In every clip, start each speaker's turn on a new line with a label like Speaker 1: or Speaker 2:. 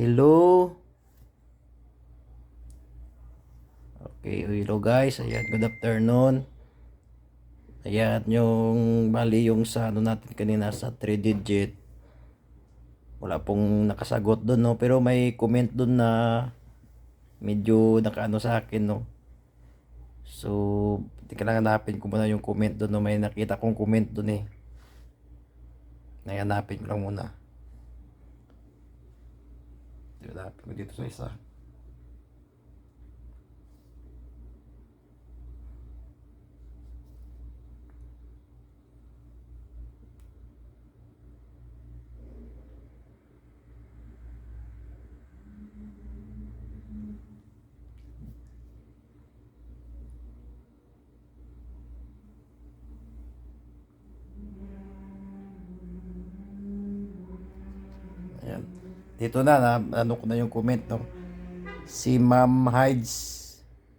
Speaker 1: Hello. Okay, hello guys. Ayan, good afternoon. Ayan, yung bali yung sa ano natin kanina sa 3 digit. Wala pong nakasagot doon, no? Pero may comment doon na medyo nakaano sa akin, no? So, tika lang hanapin ko muna yung comment doon, no? May nakita kong comment doon eh. Nahanapin ko lang muna. Hanapin ko dito sa isa. Ayan. Dito na, na ano ko na yung comment, no? Si Ma'am Hides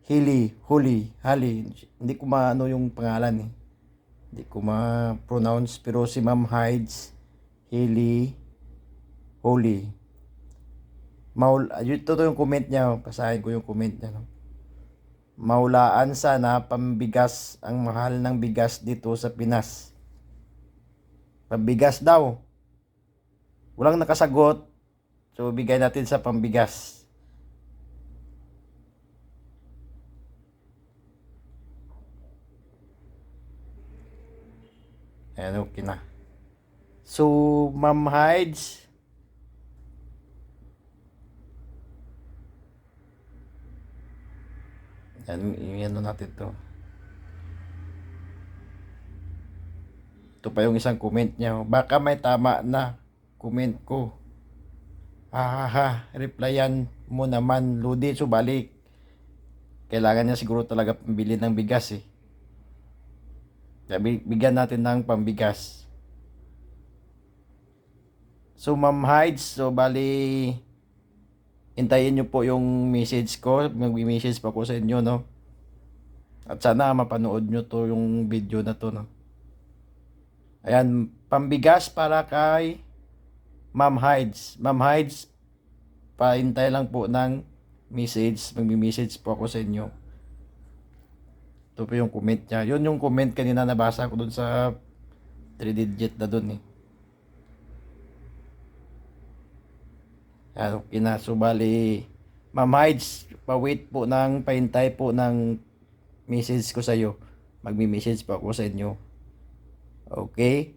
Speaker 1: Hilly, Huli, Hali. Hindi ko maano yung pangalan eh. Hindi ko ma-pronounce. Pero si Ma'am Hides Hilly, Holy. Maul, ito yung comment niya. Pasahin ko yung comment niya. No? Maulaan sana pambigas ang mahal ng bigas dito sa Pinas. Pambigas daw. Walang nakasagot. So, bigay natin sa pambigas. Ayan, okay na. So, Ma'am Hides. Yan, yan natin to. Ito pa yung isang comment niya. Baka may tama na comment ko. Hahaha, replyan mo naman, Ludi, subalik. Kailangan niya siguro talaga pambili ng bigas eh. Kaya bi- bigyan natin ng pambigas. So, Ma'am Hides, so bali, hintayin niyo po yung message ko. Mag-message pa ko sa inyo, no? At sana mapanood nyo to yung video na to, no? Ayan, pambigas para kay Ma'am Hides. Ma'am Hides, pahintay lang po ng message. Magmi-message po ako sa inyo. Ito po yung comment niya. Yun yung comment kanina nabasa ko dun sa 3 digit na dun eh. Yan, okay na. So, bali, Ma'am Hides, pa-wait po ng, pahintay po ng message ko sa iyo. Magmi-message po ako sa inyo. Okay?